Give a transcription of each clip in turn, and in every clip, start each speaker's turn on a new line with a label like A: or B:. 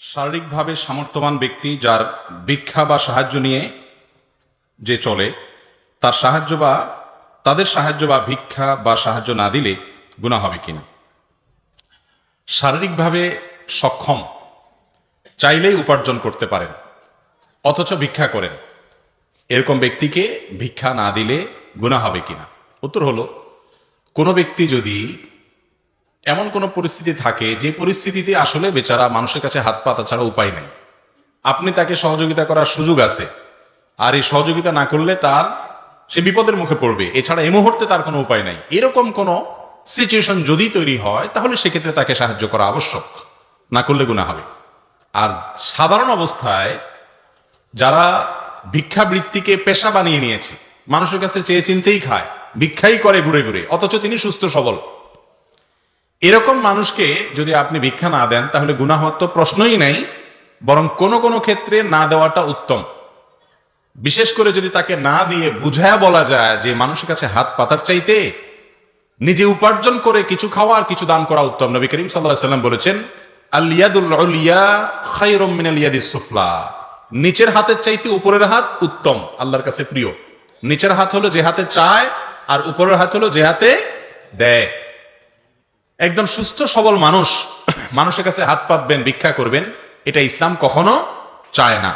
A: শারীরিকভাবে সামর্থ্যবান ব্যক্তি যার ভিক্ষা বা সাহায্য নিয়ে যে চলে, তার সাহায্য বা তাদের সাহায্য বা ভিক্ষা বা সাহায্য না দিলে গুণা হবে কিনা? শারীরিকভাবে সক্ষম, চাইলেই উপার্জন করতে পারেন, অথচ ভিক্ষা করেন। এরকম ব্যক্তিকে ভিক্ষা না দিলে গুণা হবে কিনা? উত্তর হলো, কোনো ব্যক্তি যদি এমন কোনো পরিস্থিতি থাকে যে পরিস্থিতিতে আসলে বেচারা মানুষের কাছে হাত পাতা ছাড়া উপায় নেই। আপনি তাকে সহযোগিতা করার সুযোগ আছে, আর এই সহযোগিতা না করলে তার সে বিপদের মুখে পড়বে। এছাড়া এই মুহূর্তে তার কোনো উপায় নাই। এরকম কোনো সিচুয়েশন যদি তৈরি হয়, তাহলে সেক্ষেত্রে তাকে সাহায্য করা আবশ্যক। না করলে গুণা হবে। আর সাধারণ অবস্থায় যারা ভিক্ষাবৃত্তিকে পেশা বানিয়ে নিয়েছে, মানুষের কাছে চেয়ে চিনতেই খায়, ভিক্ষাই করে ঘুরে ঘুরে, অথচ তিনি সুস্থ সবল। এরকম মানুষকে যদি আপনি ভিক্ষা না দেন, তাহলে গুনাহ হওয়ার তো প্রশ্নই নেই, বরং কোনো কোনো ক্ষেত্রে না দেওয়াটা উত্তম। বিশেষ করে যদি তাকে না দিয়ে বুঝায়া বলা যায় যে মানুষের কাছে হাত পাতার চাইতে নিজে উপার্জন করে কিছু খাওয়া আর কিছু দান করা উত্তম। নবী করিম সাল্লাম বলেছেন সুফলা। নিচের হাতের চাইতে উপরের হাত উত্তম, আল্লাহর কাছে প্রিয়। নিচের হাত হলো যে হাতে চায়, আর উপরের হাত হলো যে হাতে দেয়। একজন সুস্থ, সবল মানুষ মানুষের কাছে হাত পাতবেন, ভিক্ষা করবেন, এটা ইসলাম কখনো চায় না।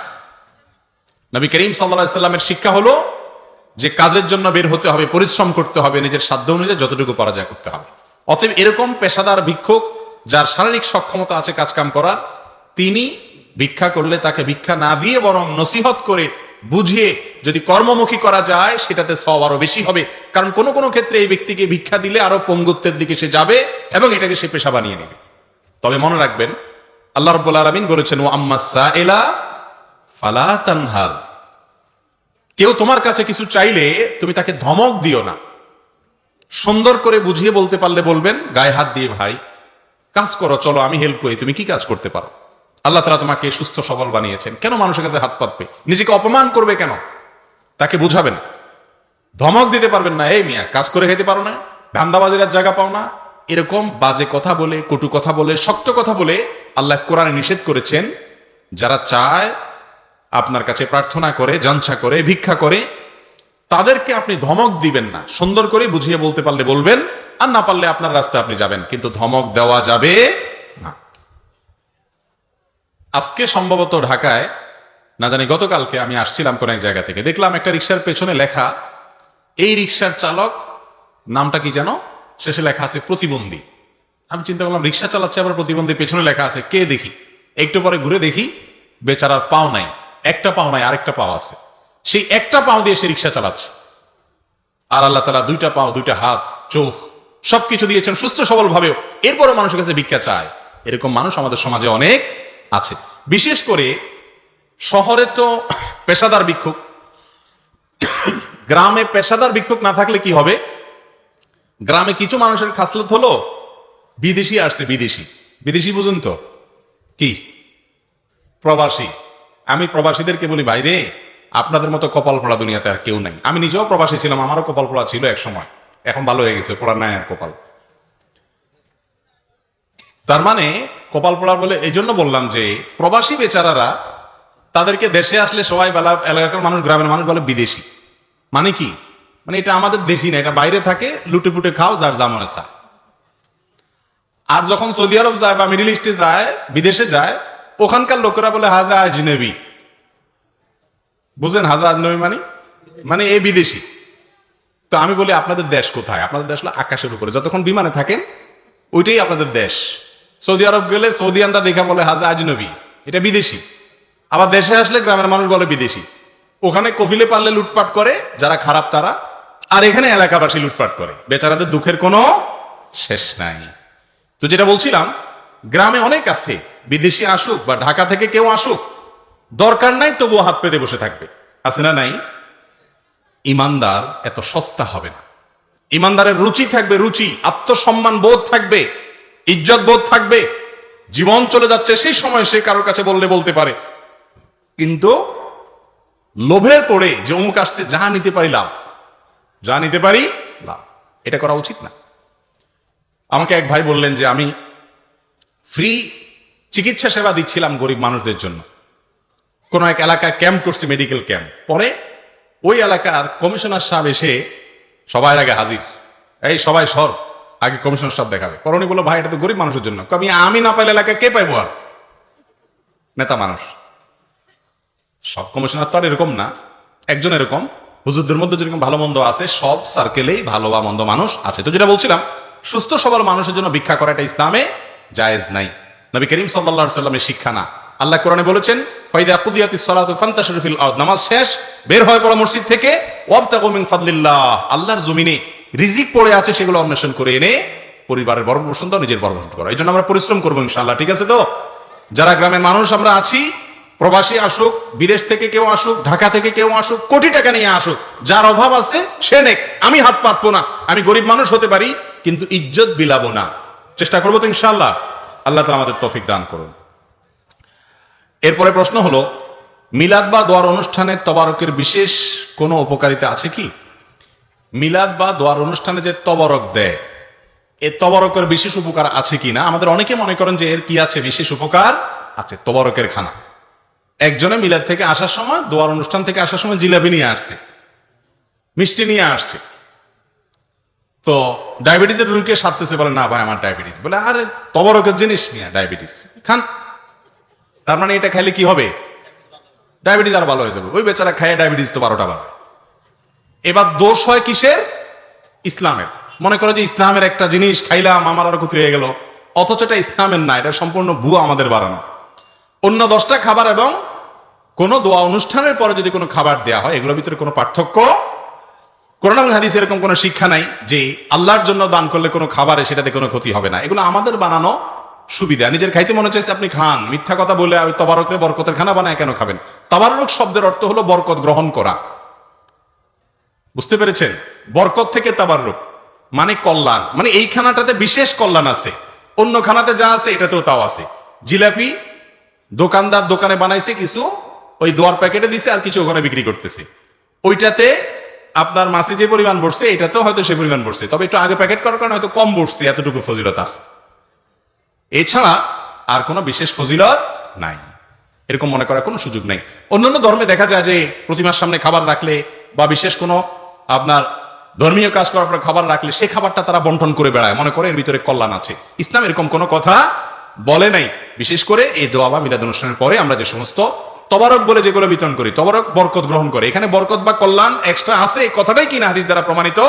A: নবী করিম সাল্লা সাল্লামের শিক্ষা হলো যে কাজের জন্য বের হতে হবে, পরিশ্রম করতে হবে, নিজের সাধ্য অনুযায়ী যতটুকু পারা যায় করতে হবে। অতএব এরকম পেশাদার ভিক্ষুক যার শারীরিক সক্ষমতা আছে কাজকাম করার, তিনি ভিক্ষা করলে তাকে ভিক্ষা না দিয়ে বরং নসিহত করে বুঝিয়ে যদি কর্মমুখী করা যায়, সেটাতে সব আরও বেশি হবে। কারণ কোনো কোনো ক্ষেত্রে এই ব্যক্তিকে ভিক্ষা দিলে আরও পঙ্গুত্বের দিকে সে যাবে এবং এটাকে সে পেশা বানিয়ে নেবে। তবে মনে রাখবেন, আল্লাহ রব্বুল আলমিন বলেছেন ও আম্মা এলা ফালা কেউ তোমার কাছে কিছু চাইলে তুমি তাকে ধমক দিও না। সুন্দর করে বুঝিয়ে বলতে পারলে বলবেন, গায়ে হাত দিয়ে ভাই, কাজ করো, চলো, আমি হেল্প করি, তুমি কি কাজ করতে পারো? আল্লাহ তালা তোমাকে সুস্থ, সবল বানিয়েছেন। কেন মানুষের কাছে হাত পাতবে? নিজেকে অপমান করবে কেন? তাকে বুঝাবেন। ধমক দিতে পারবেন না, এই মিয়া, কাজ করে খেতে পারো না, ধান্দাবাজির জায়গা পাও না। এরকম বাজে কথা বলে, কটু কথা বলে, শক্ত কথা বলে আল্লাহ কোরআনে নিষেধ করেছেন, যারা চায় আপনার কাছে প্রার্থনা করে জানসা করে, ভিক্ষা করে, তাদেরকে আপনি ধমক দিবেন না। সুন্দর করে বুঝিয়ে বলতে পারলে বলবেন, আর না পারলে আপনার রাস্তায় আপনি যাবেন। কিন্তু ধমক দেওয়া যাবে আজকে সম্ভবত ঢাকায়, না জানি গতকালকে আমি আসছিলাম কোন এক জায়গা থেকে, দেখলাম একটা রিক্সার পেছনে লেখা, এই রিক্সার চালক, নামটা কি যেন? শেষে লেখা আছে, প্রতিবন্ধী। আমি চিন্তা করলাম রিক্সা চালাচ্ছে, আবার প্রতিবন্ধী পেছনে লেখা আছে, কে দেখি? একটু পরে ঘুরে দেখি, বেচারার পাও নাই, একটা পাও নাই, আরেকটা পাও আছে। সেই একটা পাও দিয়ে সে রিক্সা চালাচ্ছে। আর আল্লাহ তালা দুইটা পাও, দুইটা হাত, চোখ, সবকিছু দিয়েছেন সুস্থ সবল ভাবেও এরপরে মানুষের কাছে ভিক্ষা চায়। এরকম মানুষ আমাদের সমাজে অনেক আছে। বিশেষ করে শহরে তো পেশাদার ভিক্ষুক। গ্রামে পেশাদার ভিক্ষুক না থাকলে কি হবে? গ্রামে কিছু মানুষের খাসলত হলো বিদেশি আসছে, বিদেশি। বিদেশি বুঝুন তো। কি? প্রবাসী। আমি প্রবাসীদেরকে বলি বাইরে আপনাদের মতো কপাল পড়া দুনিয়াতে আর কেউ নাই। আমি নিজেও প্রবাসী ছিলাম, আমারও কপাল পড়া ছিল এক সময়। এখন ভালো হয়ে গেছে পড়া নাই আর কপাল। তার মানে কপাল পড়া বলে এই জন্য বললাম যে প্রবাসী বেচারারা তাদেরকে দেশে আসলে সবাই বেলা এলাকার মানুষ, গ্রামের মানুষ বলে বিদেশি। মানে কি? মানে এটা আমাদের দেশি না, এটা বাইরে থাকে, লুটে পুটে খাও, যার জামন আসা আর যখন সৌদি আরব যায় বা মিডিল ইস্টে যায়, বিদেশে যায়, ওখানকার লোকেরা বলে হাজা আজনবী। বুঝলেন হাজা আজনবী মানে? মানে এ বিদেশি। তো আমি বলি, আপনাদের দেশ কোথায়? আপনাদের দেশ হলো আকাশের উপরে। যতক্ষণ বিমানে থাকেন, ওইটাই আপনাদের দেশ। সৌদি আরব গেলে সৌদিয়ানরা দেখা বলে, হাজা আজনবী। এটা বিদেশি। আবার দেশে আসলে গ্রামের মানুষ বলে বিদেশি। ওখানে কফিলে পারলে লুটপাট করে, যারা খারাপ তারা। আর এখানে এলাকাবাসী লুটপাট করে। বেচারাদের দুঃখের কোনো শেষ নাই। তো যেটা বলছিলাম, গ্রামে অনেক আছে, বিদেশি আসুক বা ঢাকা থেকে কেউ আসুক, দরকার নাই তবুও হাত পেতে বসে থাকবে। আছে না নাই? ইমানদার এত সস্তা হবে না। ইমানদারের রুচি থাকবে, রুচি, আত্মসম্মান বোধ থাকবে। ইজ্জত বোধ থাকবে, জীবন চলে যাচ্ছে, সেই সময় সে কারোর কাছে বললে বলতে পারে। কিন্তু লোভের পড়ে যে অমুক আসছে, যা নিতে পারি লাভ। যা নিতে পারি লাভ। এটা করা উচিত না। আমাকে এক ভাই বললেন যে, আমি ফ্রি চিকিৎসা সেবা দিচ্ছিলাম গরিব মানুষদের জন্য। কোনো এক এলাকায় ক্যাম্প করছি মেডিকেল ক্যাম্প পরে ওই এলাকার কমিশনার সাহেব এসে সবার আগে হাজির। এই সবাই সর। আগে কমিশনার সাহেব দেখাবে। পরে উনি বলল, ভাই, এটা তো গরিব মানুষের জন্য। আমি আমি না পাইলে এলাকায় কে পাইবো আর? নেতা মানুষ। সব কমিশনার তো আর এরকম না। একজন এরকম। হুজুরদের মধ্যে যেরকম ভালো মন্দ আছে, সব সার্কেলেই ভালো বা মন্দ মানুষ আছে। তো যেটা বলছিলাম, সুস্থ সবল মানুষের জন্য ভিক্ষা করাটা ইসলামে জায়েজ নাই। নবী করিম সাল্লাল্লাহু সাল্লামের শিক্ষা না। আল্লাহ কোরআনে বলেছেন নামাজ শেষ, বের হয়ে পড়ো মসজিদ থেকে আল্লাহর জমিনে রিজিক পড়ে আছে সেগুলো অন্বেষণ করে এনে পরিবারের বড় পোষণ দাও নিজের বড় পোষণ করো। এই জন্য আমরা পরিশ্রম করব ইনশাল্লাহ ঠিক আছে তো? যারা গ্রামের মানুষ আমরা আছি, প্রবাসী আসুক, বিদেশ থেকে কেউ আসুক, ঢাকা থেকে কেউ আসুক, কোটি টাকা নিয়ে আসুক, যার অভাব আছে, সে নেক। আমি হাত পাতবো না, আমি গরিব মানুষ হতে পারি, কিন্তু ইজ্জত বিলাবো না। চেষ্টা করব তো ইনশাল্লাহ আল্লাহ তালা আমাদের তৌফিক দান করুন। এরপরে প্রশ্ন হলো, মিলাদ বা দোয়ার অনুষ্ঠানে তবারকের বিশেষ কোনো উপকারিতা আছে কি? মিলাদ বা দোয়ার অনুষ্ঠানে যে তবরক দেয়, এ তবরকের বিশেষ উপকার আছে কি না আমাদের অনেকে মনে করেন যে এর কি আছে? বিশেষ উপকার আছে, তবরকের খানা। একজনে মিলাদ থেকে আসার সময়, দোয়ার অনুষ্ঠান থেকে আসার সময় জিলাপি নিয়ে আসছে, মিষ্টি নিয়ে আসছে। তো ডায়াবেটিসের রুগীকে সারতেছে বলে, না ভাই, আমার ডায়াবেটিস। বলে, আরে, তবরকের জিনিস মিয়া, ডায়াবেটিস। খান। তার মানে এটা খাইলে কি হবে? ডায়াবেটিস আর ভালো হয়ে যাবে। ওই বেচারা খায় ডায়াবেটিস তো বারোটা বাজে। এবার দোষ হয় কিসের? ইসলামের। মনে করো যে ইসলামের একটা জিনিস খাইলাম, আমার আর ক্ষতি হয়ে গেল। অথচ এটা ইসলামের না, এটা সম্পূর্ণ ভুয়া আমাদের বাড়ানো। অন্য দশটা খাবার এবং কোনো দোয়া অনুষ্ঠানের পরে যদি কোনো খাবার দেওয়া হয়, এগুলোর ভিতরে কোনো পার্থক্য? কোরআন এবং হাদিস এরকম কোনো শিক্ষা নাই যে আল্লাহর জন্য দান করলে কোনো খাবারে সেটাতে কোনো ক্ষতি হবে না। এগুলো আমাদের বানানো সুবিধা। নিজের খাইতে মনে চাইছে আপনি খান। মিথ্যা কথা বলে ওই তবারকরে বরকতের খানা বানায় কেন খাবেন? তবারক শব্দের অর্থ হলো বরকত গ্রহণ করা। বুঝতে পেরেছেন? বরকত থেকে তাবার তাবারুক মানে কল্যাণ। মানে এই খানাটাতে বিশেষ কল্যাণ আছে। অন্য খানাতে যা আছে, এটাতেও তাও আছে। জিলাপি দোকানদার দোকানে বানাইছে কিছু, ওই দোয়ার প্যাকেটে দিছে আর কিছু ওখানে বিক্রি করতেছে। ওইটাতে আপনার মাসে যে পরিমাণ বসছে, এটাতেও হয়তো সে পরিমাণ বসছে। তবে একটু আগে প্যাকেট করার কারণে হয়তো কম বসছে, এতটুকু ফজিলত আছে। এছাড়া আর কোনো বিশেষ ফজিলত নাই। এরকম মনে করার কোনো সুযোগ নেই। অন্যান্য ধর্মে দেখা যায় যে প্রতিমার সামনে খাবার রাখলে বা বিশেষ কোনো আপনার ধর্মীয় কাজ করার পর খাবার রাখলে সে খাবারটা তারা বন্টন করে বেড়ায়। মনে করে এর ভিতরে কল্যাণ আছে। ইসলাম এরকম কোনো কথা বলে নাই। বিশেষ করে এই দোয়া বা মিলাদ অনুষ্ঠানের পরে আমরা যে সমস্ত তবারক বলে যেগুলো বিতরণ করি, তবারক বরকত গ্রহণ করে। এখানে বরকত বা কল্যাণ এক্সট্রা আছে কথাটাই কিনা হাদিস দ্বারা প্রমাণিত?